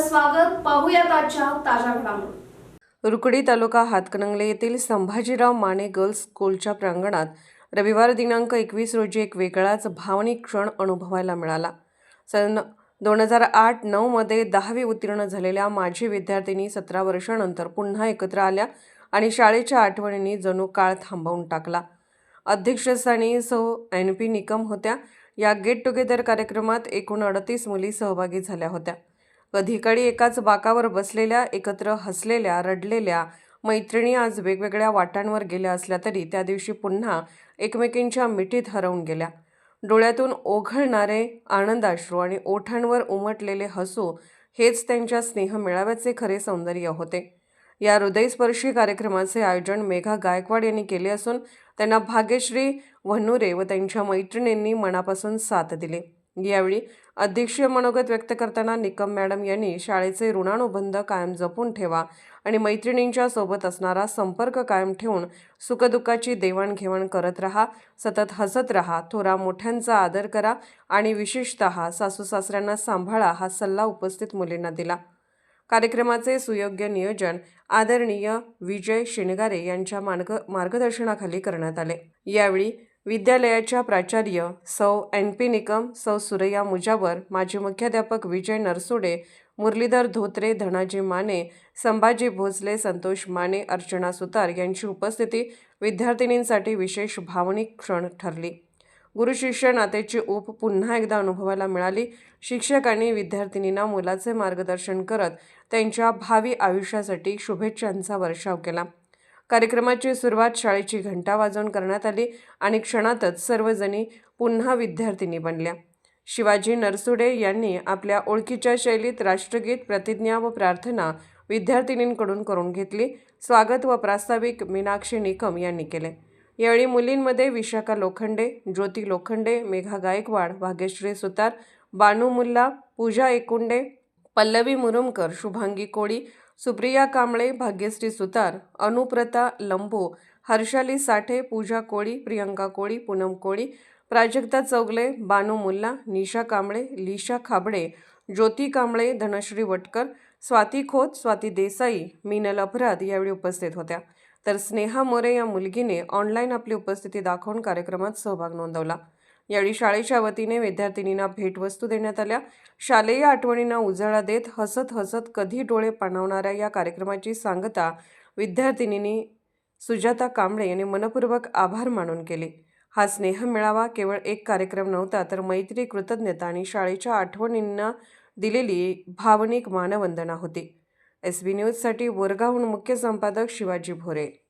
स्वागत पाहूयात आजच्या ताज्या घडामोडी. रुकडी तालुका हातकणंगले येथील संभाजीराव माने गर्ल्स स्कूलच्या प्रांगणात रविवार दिनांक एकवीस रोजी एक वेगळाच भावनिक क्षण अनुभवायला मिळाला. सन दोन हजार आठ नऊमध्ये दहावी उत्तीर्ण झालेल्या माजी विद्यार्थिनी सतरा वर्षानंतर पुन्हा एकत्र आल्या आणि शाळेच्या आठवणींनी जणू काळ थांबवून टाकला. अध्यक्षस्थानी सौ एन पी निकम होत्या. या गेट टुगेदर कार्यक्रमात एकूण अडतीस मुली सहभागी झाल्या होत्या. कधीकाळी एकाच बाकावर बसलेल्या एकत्र हसलेल्या रडलेल्या मैत्रिणी आज वेगवेगळ्या वाटांवर गेल्या असल्या तरी त्या दिवशी पुन्हा एकमेकींच्या मिठीत हरवून गेल्या. डोळ्यातून ओघळणारे आनंदाश्रू आणि ओठांवर उमटलेले हसू हेच त्यांच्या स्नेहमेळाव्याचे खरे सौंदर्य होते. या हृदयस्पर्शी कार्यक्रमाचे आयोजन मेघा गायकवाड यांनी केले असून त्यांना भाग्यश्री वन्नुरे व त्यांच्या मैत्रिणींनी मनापासून साथ दिली. यावेळी अध्यक्षीय मनोगत व्यक्त करताना निकम मॅडम यांनी शाळेचे ऋणानुबंध कायम जपून ठेवा आणि मैत्रिणींच्या सोबत असणारा संपर्क कायम ठेवून सुखदुःखाची देवाणघेवाण करत राहा सतत हसत राहा थोरा मोठ्यांचा आदर करा आणि विशेषतः सासू सासऱ्यांना सांभाळा हा सल्ला उपस्थित मुलींना दिला. कार्यक्रमाचे सुयोग्य नियोजन आदरणीय विजय शिणगारे यांच्या मार्ग मार्गदर्शनाखाली करण्यात आले. यावेळी विद्यालयाच्या प्राचार्य सौ एन पी निकम सौ सुरैया मुजावर माजी मुख्याध्यापक विजय नरसुडे मुरलीधर धोत्रे धनाजी माने संभाजी भोसले संतोष माने अर्चना सुतार यांची उपस्थिती विद्यार्थिनींसाठी विशेष भावनिक क्षण ठरली. गुरुशिष्य नात्याची ऊप पुन्हा एकदा अनुभवायला मिळाली. शिक्षकांनी विद्यार्थिनींना मुलाचे मार्गदर्शन करत त्यांच्या भावी आयुष्यासाठी शुभेच्छांचा वर्षाव केला. कार्यक्रमाची सुरुवात शाळेची घंटा वाजवून करण्यात आली आणि क्षणातच सर्वजणी पुन्हा विद्यार्थिनी बनल्या. शिवाजी नरसुडे यांनी आपल्या ओळखीच्या शैलीत राष्ट्रगीत प्रतिज्ञा व प्रार्थना विद्यार्थिनींकडून करून घेतली. स्वागत व प्रास्ताविक मीनाक्षी निकम यांनी केले. यावेळी मुलींमध्ये विशाखा लोखंडे ज्योती लोखंडे मेघा गायकवाड भाग्यश्री सुतार बानू मुल्ला पूजा एकुंडे पल्लवी मुरुमकर शुभांगी कोळी सुप्रिया कांबळे भाग्यश्री सुतार अनुप्रता लंबो हर्षाली साठे पूजा कोळी प्रियंका कोळी पूनम कोळी प्राजक्ता चौगले बानू मुल्ला निशा कांबळे लिशा खाबडे ज्योती कांबळे धनश्री वटकर स्वाती खोत स्वाती देसाई मीनल अपराध यावेळी उपस्थित होत्या. तर स्नेहा मोरे या मुलगीने ऑनलाईन आपली उपस्थिती दाखवून कार्यक्रमात सहभाग नोंदवला. यावेळी शाळेच्या वतीने विद्यार्थिनींना भेटवस्तू देण्यात आल्या. शालेय आठवणींना उजाळा देत हसत हसत कधी डोळे पाणावणाऱ्या या कार्यक्रमाची सांगता विद्यार्थिनींनी सुजाता कांबळे यांनी मनपूर्वक आभार मानून केले. हा स्नेह मिळावा केवळ एक कार्यक्रम नव्हता तर मैत्री कृतज्ञता आणि शाळेच्या आठवणींना दिलेली भावनिक मानवंदना होती. एस बी न्यूजसाठी बोरगावहून मुख्य संपादक शिवाजी भोरे.